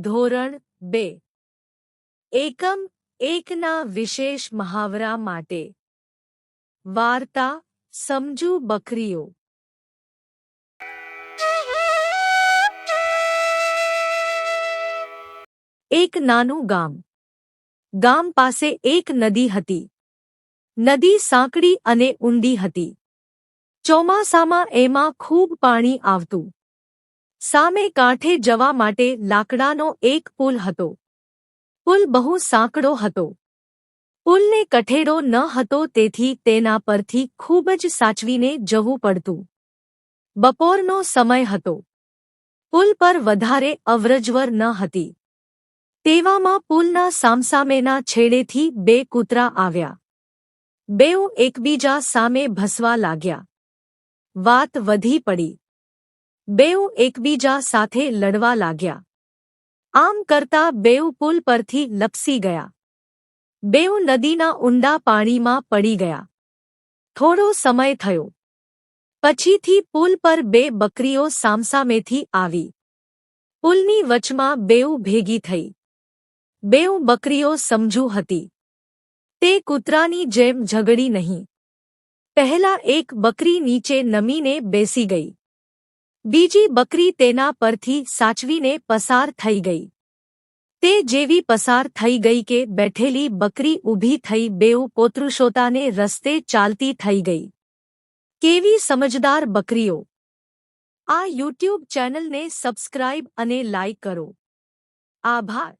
ધોરણ બે. એકમ એકના વિશેષ મહાવરા માટે. વાર્તા સમજુ બકરીઓ. એક નાનું ગામ. ગામ પાસે એક નદી હતી. નદી સાંકડી અને ઊંડી હતી. ચોમાસામાં એમાં ખૂબ પાણી આવતું. સામે કાંઠે જવા માટે લાકડાનો એક પુલ હતો. પુલ બહુ સાંકડો હતો. પુલને કઠેડો ન હતો તેથી તેના પરથી ખૂબ જ સાચવીને જવું પડતું. બપોરનો સમય હતો. પુલ પર વધારે અવરજવર ન હતી. તેવામાં પુલના સામસામેના છેડેથી બે કૂતરા આવ્યા. બેઉ એકબીજા સામે ભસવા લાગ્યા. વાત વધી પડી. બેઉ એકબીજા સાથે લડવા લાગ્યા. આમ કરતા બેઉ પુલ પરથી લપસી ગયા. બેઉ નદીના ઊંડા પાણીમાં પડી ગયા. થોડો સમય થયો. પછીથી પુલ પર બે બકરીઓ સામસામેથી આવી. પુલની વચમાં બેઉ ભેગી થઈ. બેઉ બકરીઓ સમજુ હતી. તે કૂતરાની જેમ ઝઘડી નહીં. પહેલા એક બકરી નીચે નમીને બેસી ગઈ. બીજી બકરી તેના પરથી સાચવીને પસાર થઈ ગઈ. તે જેવી પસાર થઈ ગઈ કે બેઠેલી બકરી ઊભી થઈ બેઉ પોતૃશોતાને રસ્તે ચાલતી થઈ ગઈ. કેવી સમજદાર બકરીઓ! આ યુટ્યુબ ચેનલને સબસ્ક્રાઇબ અને લાઇક કરો. આભાર.